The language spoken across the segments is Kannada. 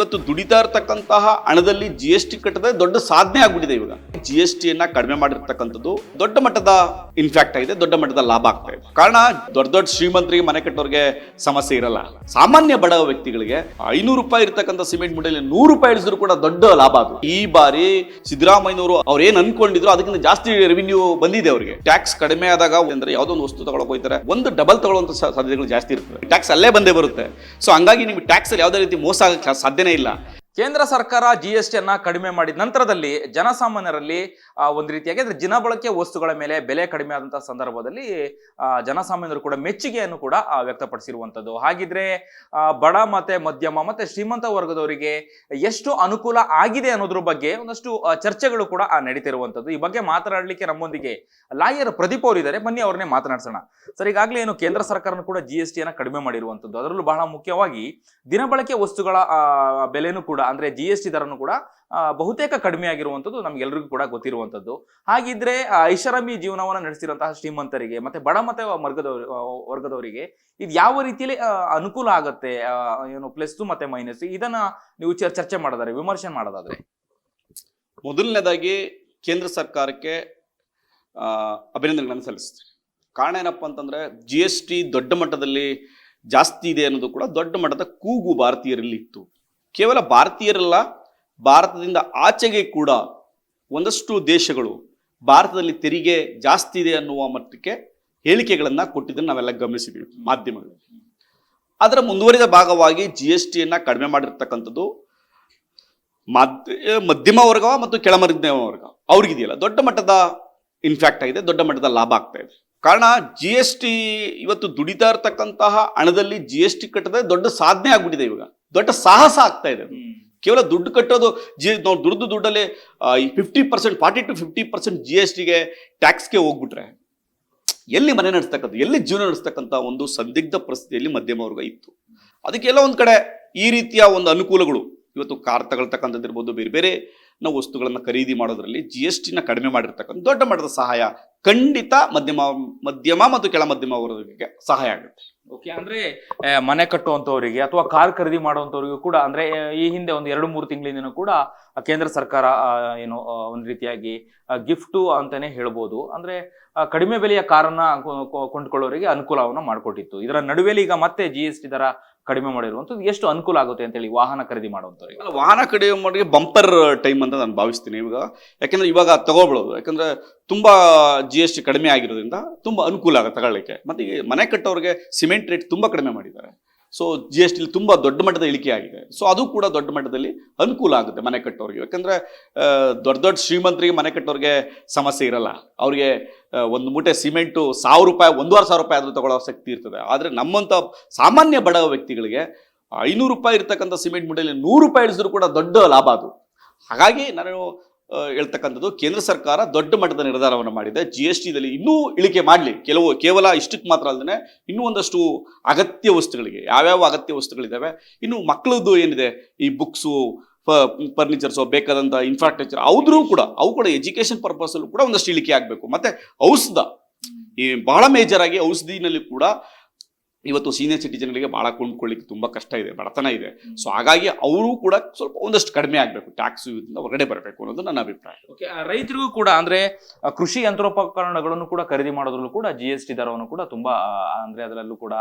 ಇವತ್ತು ದುಡಿತಾ ಇರತಕ್ಕಂತಹ ಹಣದಲ್ಲಿ ಜಿ ಎಸ್ ಟಿ ಕಟ್ಟದೆ ದೊಡ್ಡ ಸಾಧನೆ ಆಗ್ಬಿಟ್ಟಿದೆ ಇವಾಗ. ಜಿ ಎಸ್ ಟಿಯನ್ನ ಕಡಿಮೆ ಮಾಡಿರ್ತಕ್ಕಂಥದ್ದು ದೊಡ್ಡ ಮಟ್ಟದ ಇನ್ಫ್ಯಾಕ್ಟ್ ಆಗಿದೆ, ದೊಡ್ಡ ಮಟ್ಟದ ಲಾಭ ಆಗ್ತಾ ಇದೆ. ಕಾರಣ ದೊಡ್ಡ ದೊಡ್ಡ ಶ್ರೀಮಂತರಿಗೆ ಮನೆ ಕಟ್ಟೋರಿಗೆ ಸಮಸ್ಯೆ ಇರಲ್ಲ. ಸಾಮಾನ್ಯ ಬಡ ವ್ಯಕ್ತಿಗಳಿಗೆ ಐನೂರು ರೂಪಾಯಿ ಇರ್ತಕ್ಕಂಥ ಸಿಮೆಂಟ್ ಮೂಟೆಯಲ್ಲಿ ನೂರು ರೂಪಾಯಿ ಇಳಿಸಿದ್ರು ಕೂಡ ದೊಡ್ಡ ಲಾಭ ಅದು. ಈ ಬಾರಿ ಸಿದ್ದರಾಮಯ್ಯನವರು ಅವ್ರು ಏನ್ ಅನ್ಕೊಂಡಿದ್ರು ಅದಕ್ಕಿಂತ ಜಾಸ್ತಿ ರೆವಿನ್ಯೂ ಬಂದಿದೆ ಅವರಿಗೆ. ಟ್ಯಾಕ್ಸ್ ಕಡಿಮೆ ಆದಾಗ ಅಂದ್ರೆ ಯಾವುದೋ ಒಂದು ವಸ್ತು ತಗೊಳಕ್ ಹೋಗ್ತಾರೆ, ಒಂದು ಡಬಲ್ ತಗೊಳ್ಳುವಂತ ಸಾಧ್ಯತೆಗಳು ಜಾಸ್ತಿ ಇರ್ತದೆ ಟ್ಯಾಕ್ಸ್ ಅಲ್ಲೇ ಬಂದೇ ಬರುತ್ತೆ. ಸೊ ಹಂಗಾಗಿ ನಿಮ್ಗೆ ಟ್ಯಾಕ್ಸ್ ಅಲ್ಲಿ ಯಾವುದೇ ರೀತಿ ಮೋಸ ಆಗಕ್ಕೆ ಸಾಧ್ಯನೇ ಇಲ್ಲ. ಕೇಂದ್ರ ಸರ್ಕಾರ ಜಿ ಎಸ್ ಟಿಯನ್ನ ಕಡಿಮೆ ಮಾಡಿದ ನಂತರದಲ್ಲಿ ಜನಸಾಮಾನ್ಯರಲ್ಲಿ ಒಂದು ರೀತಿಯಾಗಿ ಅಂದ್ರೆ ದಿನಬಳಕೆ ವಸ್ತುಗಳ ಮೇಲೆ ಬೆಲೆ ಕಡಿಮೆ ಆದಂತಹ ಸಂದರ್ಭದಲ್ಲಿ ಜನಸಾಮಾನ್ಯರು ಕೂಡ ಮೆಚ್ಚುಗೆಯನ್ನು ಕೂಡ ವ್ಯಕ್ತಪಡಿಸಿರುವಂತದ್ದು. ಹಾಗಿದ್ರೆ ಬಡ ಮತ್ತೆ ಮಧ್ಯಮ ಮತ್ತೆ ಶ್ರೀಮಂತ ವರ್ಗದವರಿಗೆ ಎಷ್ಟು ಅನುಕೂಲ ಆಗಿದೆ ಅನ್ನೋದ್ರ ಬಗ್ಗೆ ಒಂದಷ್ಟು ಚರ್ಚೆಗಳು ಕೂಡ ನಡೀತಿರುವಂತದ್ದು. ಈ ಬಗ್ಗೆ ಮಾತನಾಡಲಿಕ್ಕೆ ನಮ್ಮೊಂದಿಗೆ ಲಾಯರ್ ಪ್ರದೀಪ್ ಅವರಿದ್ದಾರೆ ಬನ್ನಿ, ಅವ್ರನ್ನೇ ಮಾತನಾಡ್ಸೋಣ. ಸರ್, ಈಗಾಗಲೇ ಏನು ಕೇಂದ್ರ ಸರ್ಕಾರನು ಕೂಡ ಜಿ ಎಸ್ ಟಿಯನ್ನ ಕಡಿಮೆ ಮಾಡಿರುವಂತದ್ದು. ಅದರಲ್ಲೂ ಬಹಳ ಮುಖ್ಯವಾಗಿ ದಿನಬಳಕೆ ವಸ್ತುಗಳ ಬೆಲೆನೂ ಕೂಡ ಅಂದ್ರೆ ಜಿ ಎಸ್ ಟಿ ದರನು ಕೂಡ ಬಹುತೇಕ ಕಡಿಮೆ ಆಗಿರುವಂಥದ್ದು ನಮ್ಗೆಲ್ರಿಗೂ ಕೂಡ ಗೊತ್ತಿರುವಂಥದ್ದು ಹಾಗಿದ್ರೆ ಐಷಾರಾಮಿ ಜೀವನವನ್ನು ನಡೆಸಿರುವಂತಹ ಶ್ರೀಮಂತರಿಗೆ ಮತ್ತೆ ಬಡ ಮತ್ತೆ ವರ್ಗದವರು ವರ್ಗದವರಿಗೆ ಇದು ಯಾವ ರೀತಿಯಲ್ಲಿ ಅನುಕೂಲ ಆಗುತ್ತೆ ಏನು ಪ್ಲಸ್ ಮತ್ತೆ ಮೈನಸ್ ಇದನ್ನ ನೀವು ಚರ್- ಚರ್ಚೆ ಮಾಡೋದಾದ್ರೆ ವಿಮರ್ಶೆ ಮಾಡೋದಾದ್ರೆ? ಮೊದಲನೇದಾಗಿ ಕೇಂದ್ರ ಸರ್ಕಾರಕ್ಕೆ ಅಭಿನಂದನೆಗಳನ್ನು ಸಲ್ಲಿಸ್ತೀನಿ. ಕಾರಣ ಏನಪ್ಪ ಅಂತಂದ್ರೆ ಜಿ ಎಸ್ ಟಿ ದೊಡ್ಡ ಮಟ್ಟದಲ್ಲಿ ಜಾಸ್ತಿ ಇದೆ ಅನ್ನೋದು ಕೂಡ ದೊಡ್ಡ ಮಟ್ಟದ ಕೂಗು ಭಾರತೀಯರಲ್ಲಿ ಇತ್ತು. ಕೇವಲ ಭಾರತೀಯರಲ್ಲ, ಭಾರತದಿಂದ ಆಚೆಗೆ ಕೂಡ ಒಂದಷ್ಟು ದೇಶಗಳು ಭಾರತದಲ್ಲಿ ತೆರಿಗೆ ಜಾಸ್ತಿ ಇದೆ ಅನ್ನುವ ಮಟ್ಟಕ್ಕೆ ಹೇಳಿಕೆಗಳನ್ನು ಕೊಟ್ಟಿದ್ದನ್ನು ನಾವೆಲ್ಲ ಗಮನಿಸಿದ್ದೀವಿ ಮಾಧ್ಯಮಗಳು ಅದರ ಮುಂದುವರಿದ ಭಾಗವಾಗಿ ಜಿ ಎಸ್ ಟಿಯನ್ನು ಕಡಿಮೆ ಮಾಡಿರ್ತಕ್ಕಂಥದ್ದು ಮಧ್ಯ ಮಧ್ಯಮ ವರ್ಗ ಮತ್ತು ಕೆಳಮಧ್ಯಮ ವರ್ಗ. ಅವ್ರಿಗಿದೆಯಲ್ಲ, ದೊಡ್ಡ ಮಟ್ಟದ ಇನ್ಫ್ಯಾಕ್ಟ್ ಆಗಿದೆ, ದೊಡ್ಡ ಮಟ್ಟದ ಲಾಭ ಆಗ್ತಾ ಇದೆ. ಕಾರಣ ಜಿ ಎಸ್ ಟಿ ಇವತ್ತು ದುಡಿತಾ ಇರತಕ್ಕಂತಹ ಹಣದಲ್ಲಿ ಜಿ ಎಸ್ ಟಿ ಕಟ್ಟದೆ ದೊಡ್ಡ ಸಾಧನೆ ಆಗ್ಬಿಟ್ಟಿದೆ ಇವಾಗ. ದೊಡ್ಡ ಸಾಹಸ ಆಗ್ತಾ ಇದೆ ಕೇವಲ ದುಡ್ಡು ಕಟ್ಟೋದು ಜಿ ನಾವು ದುಡ್ದು ದುಡ್ಡಲ್ಲಿ fifty percent forty to fifty percent G S ಟಿಗೆ ಟ್ಯಾಕ್ಸ್ಗೆ ಹೋಗ್ಬಿಟ್ರೆ ಎಲ್ಲಿ ಮನೆ ನಡೆಸ್ತಕ್ಕಂಥ ಎಲ್ಲಿ ಜೀವನ ನಡೆಸ್ತಕ್ಕಂಥ ಒಂದು ಸಂದಿಗ್ಧ ಪರಿಸ್ಥಿತಿಯಲ್ಲಿ ಮಧ್ಯಮ ವರ್ಗ ಇತ್ತು. ಅದಕ್ಕೆಲ್ಲ ಒಂದು ಕಡೆ ಈ ರೀತಿಯ ಒಂದು ಅನುಕೂಲಗಳು ಇವತ್ತು ಕಾರ್ ತಗೊಳ್ತಕ್ಕಂಥದ್ದು ಇರ್ಬೋದು ಬೇರೆ ಬೇರೆ ನಾವು ವಸ್ತುಗಳನ್ನು ಖರೀದಿ ಮಾಡೋದ್ರಲ್ಲಿ ಜಿ ಎಸ್ ಟಿನ ಕಡಿಮೆ ಮಾಡಿರ್ತಕ್ಕಂಥ ದೊಡ್ಡ ಮಟ್ಟದ ಸಹಾಯ ಖಂಡಿತ ಮಧ್ಯಮ ಮಧ್ಯಮ ಮತ್ತು ಕೆಳ ಮಧ್ಯಮ ವರ್ಗಕ್ಕೆ ಸಹಾಯ ಆಗುತ್ತೆ. ಓಕೆ ಅಂದ್ರೆ ಮನೆ ಕಟ್ಟುವಂತವರಿಗೆ ಅಥವಾ ಕಾರ್ ಖರೀದಿ ಮಾಡುವಂತವರಿಗೂ ಕೂಡ, ಅಂದ್ರೆ ಈ ಹಿಂದೆ ಒಂದು ಎರಡು ಮೂರು ತಿಂಗಳಿಂದ ಕೂಡ ಕೇಂದ್ರ ಸರ್ಕಾರ ಏನು ಒಂದು ರೀತಿಯಾಗಿ ಗಿಫ್ಟು ಅಂತಾನೆ ಹೇಳ್ಬೋದು. ಅಂದ್ರೆ ಕಡಿಮೆ ಬೆಲೆಯ ಕಾರನ್ನ ಕೊಂಡ್ಕೊಳ್ಳೋರಿಗೆ ಅನುಕೂಲವನ್ನ ಮಾಡಿಕೊಟ್ಟಿತ್ತು. ಇದರ ನಡುವೆಲಿ ಈಗ ಮತ್ತೆ ಜಿ ಎಸ್ ಟಿ ದರ ಕಡಿಮೆ ಮಾಡಿರುವಂಥದ್ದು ಎಷ್ಟು ಅನುಕೂಲ ಆಗುತ್ತೆ ಅಂತೇಳಿ ವಾಹನ ಖರೀದಿ ಮಾಡುವಂಥವ್ರಿಗೆ? ಅಲ್ಲ, ವಾಹನ ಕಡಿಮೆ ಮಾಡಿ ಬಂಪರ್ ಟೈಮ್ ಅಂತ ನಾನು ಭಾವಿಸ್ತೀನಿ. ಇವಾಗ ಯಾಕಂದ್ರೆ ಇವಾಗ ತಗೋಬಿಡೋದು ಯಾಕಂದ್ರೆ ತುಂಬಾ ಜಿ ಎಸ್ ಟಿ ಕಡಿಮೆ ಆಗಿರೋದ್ರಿಂದ ತುಂಬಾ ಅನುಕೂಲ ಆಗುತ್ತೆ ತಗೊಳ್ಳಿಕ್ಕೆ. ಮತ್ತೆ ಮನೆ ಕಟ್ಟೋರಿಗೆ ಸಿಮೆಂಟ್ ರೇಟ್ ತುಂಬಾ ಕಡಿಮೆ ಮಾಡಿದ್ದಾರೆ. ಸೊ ಜಿ ಎಸ್ ಟಿಲಿ ತುಂಬಾ ದೊಡ್ಡ ಮಟ್ಟದ ಇಳಿಕೆ ಆಗಿದೆ. ಸೊ ಅದು ಕೂಡ ದೊಡ್ಡ ಮಟ್ಟದಲ್ಲಿ ಅನುಕೂಲ ಆಗುತ್ತೆ ಮನೆ ಕಟ್ಟೋರಿಗೆ. ಯಾಕಂದರೆ ದೊಡ್ಡ ದೊಡ್ಡ ಶ್ರೀಮಂತರಿಗೆ ಮನೆ ಕಟ್ಟೋರಿಗೆ ಸಮಸ್ಯೆ ಇರಲ್ಲ. ಅವರಿಗೆ ಒಂದು ಮೂಟೆ ಸಿಮೆಂಟು ಸಾವಿರ ರೂಪಾಯಿ, ಒಂದೂವರೆ ಸಾವಿರ ರೂಪಾಯಿ ಆದರೂ ತಗೊಳ್ಳೋ ಶಕ್ತಿ ಇರ್ತದೆ. ಆದರೆ ನಮ್ಮಂಥ ಸಾಮಾನ್ಯ ಬಡ ವ್ಯಕ್ತಿಗಳಿಗೆ ಐನೂರು ರೂಪಾಯಿ ಇರ್ತಕ್ಕಂಥ ಸಿಮೆಂಟ್ ಮೂಟೆಯಲ್ಲಿ ನೂರು ರೂಪಾಯಿ ಇಳಿಸಿದ್ರು ಕೂಡ ದೊಡ್ಡ ಲಾಭ ಅದು. ಹಾಗಾಗಿ ನಾನು ಹೇಳ್ತಕ್ಕಂಥದ್ದು, ಕೇಂದ್ರ ಸರ್ಕಾರ ದೊಡ್ಡ ಮಟ್ಟದ ನಿರ್ಧಾರವನ್ನು ಮಾಡಿದೆ. ಜಿ ಎಸ್ ಟಿದಲ್ಲಿ ಇನ್ನೂ ಇಳಿಕೆ ಮಾಡಲಿ. ಕೆಲವು, ಕೇವಲ ಇಷ್ಟಕ್ಕೆ ಮಾತ್ರ ಅಲ್ಲದೆ ಇನ್ನೂ ಒಂದಷ್ಟು ಅಗತ್ಯ ವಸ್ತುಗಳಿಗೆ, ಯಾವ್ಯಾವ ಅಗತ್ಯ ವಸ್ತುಗಳಿದ್ದಾವೆ, ಇನ್ನು ಮಕ್ಕಳದ್ದು ಏನಿದೆ? ಈ ಬುಕ್ಸು ಫರ್ನಿಚರ್ಸು ಬೇಕಾದಂಥ ಇನ್ಫ್ರಾಸ್ಟ್ರಕ್ಚರ್ ಅವ್ರೂ ಕೂಡ, ಅವು ಕೂಡ ಎಜುಕೇಶನ್ ಪರ್ಪಸಲ್ಲೂ ಕೂಡ ಒಂದಷ್ಟು ಇಳಿಕೆ ಆಗಬೇಕು. ಮತ್ತೆ ಔಷಧ, ಈ ಬಹಳ ಮೇಜರ್ ಆಗಿ ಔಷಧಿನಲ್ಲಿ ಕೂಡ ಇವತ್ತು ಸೀನಿಯರ್ ಸಿಟಿಜನ್ಗಳಿಗೆ ಭಾಳ ಕೊಂಡ್ಕೊಳ್ಳಿಕ್ಕೆ ತುಂಬಾ ಕಷ್ಟ ಇದೆ ಬಡತನ ಇದೆ. ಸೊ ಹಾಗಾಗಿ ಅವರು ಕೂಡ ಸ್ವಲ್ಪ ಒಂದಷ್ಟು ಕಡಿಮೆ ಆಗಬೇಕು ಟ್ಯಾಕ್ಸ್ ಇದರಿಂದ ಹೊರಗಡೆ ಬರಬೇಕು ಅನ್ನೋದು ನನ್ನ ಅಭಿಪ್ರಾಯ. ಓಕೆ ರೈತರಿಗೂ ಕೂಡ ಅಂದ್ರೆ ಕೃಷಿ ಯಂತ್ರೋಪಕರಣಗಳನ್ನು ಕೂಡ ಖರೀದಿ ಮಾಡೋದ್ರಲ್ಲೂ ಕೂಡ ಜಿ ಎಸ್ ಟಿ ದರವನ್ನು ಕೂಡ ತುಂಬಾ ಅಂದ್ರೆ ಅದರಲ್ಲೂ ಕೂಡ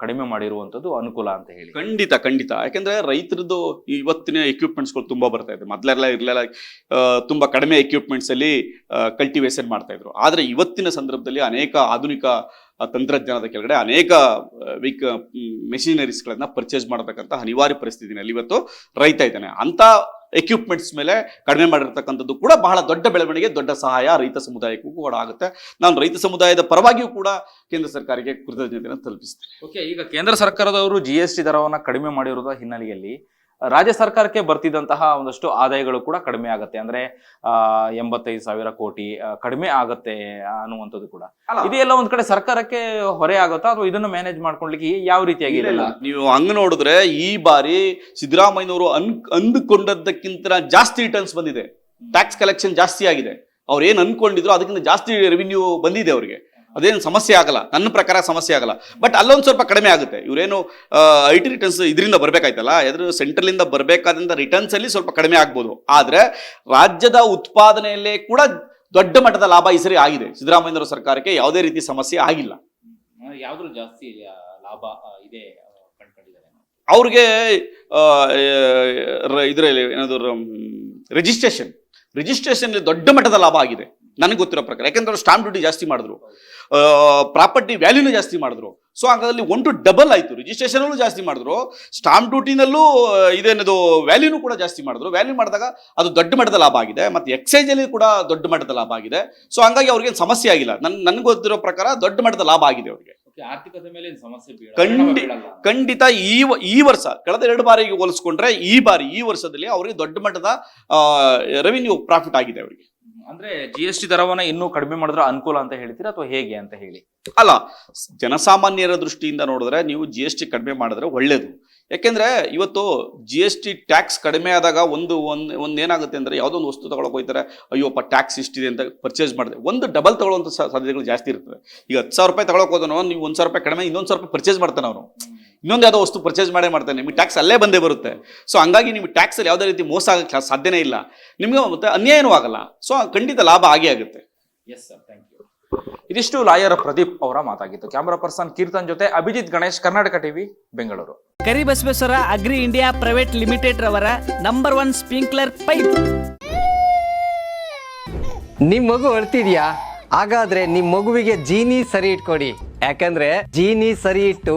ಕಡಿಮೆ ಮಾಡಿರುವಂಥದ್ದು ಅನುಕೂಲ ಅಂತ ಹೇಳಿ. ಖಂಡಿತ ಖಂಡಿತ. ಯಾಕೆಂದ್ರೆ ರೈತರದ್ದು ಇವತ್ತಿನ ಎಕ್ವಿಪ್ಮೆಂಟ್ಸ್ಗಳು ತುಂಬಾ ಬರ್ತಾ ಇದೆ. ಮೊದಲೆಲ್ಲ ಇರಲಿಲ್ಲ. ತುಂಬಾ ಕಡಿಮೆ ಎಕ್ವಿಪ್ಮೆಂಟ್ಸ್ ಅಲ್ಲಿ ಕಲ್ಟಿವೇಷನ್ ಮಾಡ್ತಾ ಇದ್ರು. ಆದ್ರೆ ಇವತ್ತಿನ ಸಂದರ್ಭದಲ್ಲಿ ಅನೇಕ ಆಧುನಿಕ ತಂತ್ರಜ್ಞಾನದ ಕೆಳಗಡೆ ಅನೇಕ ವೀಕ್ ಮೆಷಿನರೀಸ್ಗಳನ್ನ ಪರ್ಚೇಸ್ ಮಾಡತಕ್ಕಂಥ ಅನಿವಾರ್ಯ ಪರಿಸ್ಥಿತಿನಲ್ಲಿ ಇವತ್ತು ರೈತ ಇದ್ದಾನೆ. ಅಂತ ಎಕ್ವಿಪ್ಮೆಂಟ್ಸ್ ಮೇಲೆ ಕಡಿಮೆ ಮಾಡಿರ್ತಕ್ಕಂಥದ್ದು ಕೂಡ ಬಹಳ ದೊಡ್ಡ ಬೆಳವಣಿಗೆ, ದೊಡ್ಡ ಸಹಾಯ ರೈತ ಸಮುದಾಯಕ್ಕೂ ಕೂಡ ಆಗುತ್ತೆ. ನಾನು ರೈತ ಸಮುದಾಯದ ಪರವಾಗಿಯೂ ಕೂಡ ಕೇಂದ್ರ ಸರ್ಕಾರಕ್ಕೆ ಕೃತಜ್ಞತೆಯನ್ನು ತಲುಪಿಸ್ತೇನೆ. ಓಕೆ ಈಗ ಕೇಂದ್ರ ಸರ್ಕಾರದವರು ಜಿ ಎಸ್ ಟಿ ದರವನ್ನ ಕಡಿಮೆ ಮಾಡಿರೋದ ಹಿನ್ನೆಲೆಯಲ್ಲಿ ರಾಜ್ಯ ಸರ್ಕಾರಕ್ಕೆ ಬರ್ತಿದ್ದಂತಹ ಒಂದಷ್ಟು ಆದಾಯಗಳು ಕೂಡ ಕಡಿಮೆ ಆಗುತ್ತೆ. ಅಂದ್ರೆ ಆ ಎಂಬತ್ತೈದು ಸಾವಿರ ಕೋಟಿ ಕಡಿಮೆ ಆಗತ್ತೆ ಅನ್ನುವಂಥದ್ದು ಕೂಡ. ಇದೆಲ್ಲ ಒಂದ್ ಕಡೆ ಸರ್ಕಾರಕ್ಕೆ ಹೊರೆ ಆಗುತ್ತಾ? ಅಥವಾ ಇದನ್ನು ಮ್ಯಾನೇಜ್ ಮಾಡ್ಕೊಳ್ಲಿಕ್ಕೆ ಯಾವ ರೀತಿಯಾಗಿ ನೀವು ಹಂಗ ನೋಡಿದ್ರೆ ಈ ಬಾರಿ ಸಿದ್ದರಾಮಯ್ಯನವರು ಅನ್ ಅಂದುಕೊಂಡದ್ದಕ್ಕಿಂತ ಜಾಸ್ತಿ ರಿಟರ್ನ್ಸ್ ಬಂದಿದೆ. ಟ್ಯಾಕ್ಸ್ ಕಲೆಕ್ಷನ್ ಜಾಸ್ತಿ ಆಗಿದೆ. ಅವ್ರು ಏನ್ ಅನ್ಕೊಂಡಿದ್ರು ಅದಕ್ಕಿಂತ ಜಾಸ್ತಿ ರೆವಿನ್ಯೂ ಬಂದಿದೆ ಅವರಿಗೆ. ಅದೇನು ಸಮಸ್ಯೆ ಆಗಲ್ಲ. ನನ್ನ ಪ್ರಕಾರ ಸಮಸ್ಯೆ ಆಗಲ್ಲ. ಬಟ್ ಅಲ್ಲೊಂದು ಸ್ವಲ್ಪ ಕಡಿಮೆ ಆಗುತ್ತೆ. ಇವರೇನು ಐ ಟಿ ರಿಟರ್ನ್ಸ್ ಇದರಿಂದ ಬರಬೇಕಾಯ್ತಲ್ಲ? ಎದ್ರ ಸೆಂಟ್ರಲಿಂದ ಬರಬೇಕಾದಂಥ ರಿಟರ್ನ್ಸಲ್ಲಿ ಸ್ವಲ್ಪ ಕಡಿಮೆ ಆಗ್ಬೋದು. ಆದರೆ ರಾಜ್ಯದ ಉತ್ಪಾದನೆಯಲ್ಲೇ ಕೂಡ ದೊಡ್ಡ ಮಟ್ಟದ ಲಾಭ ಈ ಸರಿ ಆಗಿದೆ. ಸಿದ್ದರಾಮಯ್ಯನವರ ಸರ್ಕಾರಕ್ಕೆ ಯಾವುದೇ ರೀತಿ ಸಮಸ್ಯೆ ಆಗಿಲ್ಲ. ಯಾವ್ದ್ರ ಜಾಸ್ತಿ ಲಾಭ ಇದೆ ಅವ್ರಿಗೆ ಇದರಲ್ಲಿ ಏನಾದರೂ ರಿಜಿಸ್ಟ್ರೇಷನ್ ರಿಜಿಸ್ಟ್ರೇಷನ್ ದೊಡ್ಡ ಮಟ್ಟದ ಲಾಭ ಆಗಿದೆ. ನನಗೆ ಗೊತ್ತಿರೋ ಪ್ರಕಾರ. ಯಾಕಂದ್ರೆ ಸ್ಟಾಂಪ್ ಡ್ಯೂಟಿ ಜಾಸ್ತಿ ಮಾಡಿದ್ರು. ಪ್ರಾಪರ್ಟಿ ವ್ಯಾಲ್ಯೂನು ಜಾಸ್ತಿ ಮಾಡಿದ್ರು. ಸೊ ಹಾಗಾದಲ್ಲಿ ಒನ್ ಟು ಡಬಲ್ ಆಯಿತು. ರಿಜಿಸ್ಟ್ರೇಷನಲ್ಲೂ ಜಾಸ್ತಿ ಮಾಡಿದ್ರು. ಸ್ಟಾಂಪ್ ಡ್ಯೂಟಿನಲ್ಲೂ ಇದೇನದು ವ್ಯಾಲ್ಯೂನು ಕೂಡ ಜಾಸ್ತಿ ಮಾಡಿದ್ರು. ವ್ಯಾಲ್ಯೂ ಮಾಡಿದಾಗ ಅದು ದೊಡ್ಡ ಮಟ್ಟದ ಲಾಭ ಆಗಿದೆ. ಮತ್ತು ಎಕ್ಸೈಜಲ್ಲಿ ಕೂಡ ದೊಡ್ಡ ಮಟ್ಟದ ಲಾಭ ಆಗಿದೆ. ಸೊ ಹಂಗಾಗಿ ಅವ್ರಿಗೇನು ಸಮಸ್ಯೆ ಆಗಿಲ್ಲ. ನನ್ನ ನನಗೆ ಗೊತ್ತಿರೋ ಪ್ರಕಾರ ದೊಡ್ಡ ಮಟ್ಟದ ಲಾಭ ಆಗಿದೆ ಅವ್ರಿಗೆ. ಓಕೆ ಆರ್ಥಿಕತೆ ಮೇಲೆ ಸಮಸ್ಯೆ ಖಂಡಿ-. ಖಂಡಿತ ಈ ಈ ವರ್ಷ ಕಳೆದ ಎರಡು ಬಾರಿಗೆ ಹೋಲಿಸ್ಕೊಂಡ್ರೆ ಈ ಬಾರಿ ಈ ವರ್ಷದಲ್ಲಿ ಅವರಿಗೆ ದೊಡ್ಡ ಮಟ್ಟದ ರೆವಿನ್ಯೂ ಪ್ರಾಫಿಟ್ ಆಗಿದೆ ಅವರಿಗೆ. ಅಂದ್ರೆ ಜಿ ಎಸ್ ಟಿ ದರವನ್ನ ಇನ್ನೂ ಕಡಿಮೆ ಮಾಡಿದ್ರೆ ಅನುಕೂಲ ಅಂತ ಹೇಳ್ತೀರಾ ಅಥವಾ ಹೇಗೆ ಅಂತ ಹೇಳಿ? ಅಲ್ಲ, ಜನಸಾಮಾನ್ಯರ ದೃಷ್ಟಿಯಿಂದ ನೋಡಿದ್ರೆ ನೀವು ಜಿ ಎಸ್ ಟಿ ಕಡಿಮೆ ಮಾಡಿದ್ರೆ ಒಳ್ಳೇದು. ಯಾಕೆಂದ್ರೆ ಇವತ್ತು ಜಿ ಎಸ್ ಟಿ ಟ್ಯಾಕ್ಸ್ ಕಡಿಮೆ ಆದಾಗ ಒಂದು ಒಂದು ಒಂದೇನಾಗುತ್ತೆ ಅಂದ್ರೆ ಯಾವುದೋ ಒಂದು ವಸ್ತು ತಗೊಳಕ್ ಹೋಗ್ತಾರೆ ಅಯ್ಯೋಪ್ಪ ಟ್ಯಾಕ್ಸ್ ಇಷ್ಟಿದೆ ಅಂತ ಪರ್ಚೇಸ್ ಮಾಡಿದೆ ಒಂದು ಡಬಲ್ ತಗೊಳ್ಳುವಂಥ ಸಾಧ್ಯತೆಗಳು ಜಾಸ್ತಿ ಇರ್ತದೆ ಈಗ ಹತ್ತು ಸಾವಿರ ರೂಪಾಯಿ ತಗೊಳಕ್ ಹೋದನೋ, ನೀವು ಒಂದು ಸಾವಿರ ರೂಪಾಯಿ ಕಡಿಮೆ, ಇನ್ನೊಂದು ಸಾವಿರ ರೂಪಾಯಿ ಪರ್ಚೇಸ್ ಮಾಡ್ತಾನೆ ಅವನು. ಇನ್ನೊಂದು ಯಾವುದೋ ವಸ್ತು ಪರ್ಚೇಸ್ ಮಾಡೇ ಮಾಡ್ತಾರೆ ನಿಮಗೆ ಟ್ಯಾಕ್ಸ್ ಅಲ್ಲೇ ಬಂದೇ ಬರುತ್ತೆ. ಸೊ ಹಂಗಾಗಿ ನಿಮಗೆ ಟ್ಯಾಕ್ಸಲ್ಲಿ ಯಾವುದೇ ರೀತಿ ಮೋಸ ಆಗಕ್ಕೆ ಸಾಧ್ಯನೇ ಇಲ್ಲ. ನಿಮಗೆ ಮತ್ತೆ ಅನ್ಯಾಯನೂ ಆಗಲ್ಲ. ಸೊ ಖಂಡಿತ ಲಾಭ ಆಗೇ ಆಗುತ್ತೆ. ಎಸ್ ಸರ್ ಥ್ಯಾಂಕ್ ಯು ಇದಿಷ್ಟು ಲಾಯರ್ ಪ್ರದೀಪ್ ಅವರ ಮಾತಾಗಿತ್ತು. ಕ್ಯಾಮರಾ ಪರ್ಸನ್ ಕೀರ್ತನ್ ಜೊತೆ Abhijit Ganesh Karnataka TV Bengaluru. Karibasaveshwara agri India private limited ರವರ ನಂಬರ್ ಒನ್ ಸ್ಪ್ರಿಂಕ್ಲರ್ ಪೈಪ್. ನಿಮ್ ಮಗು ಅಳ್ತಿದ್ಯಾ? ಹಾಗಾದ್ರೆ ನಿಮ್ ಮಗುವಿಗೆ ಜೀನಿ ಸರಿ ಇಟ್ಕೊಡಿ. ಯಾಕಂದ್ರೆ ಜೀನಿ ಸರಿ ಇಟ್ಟು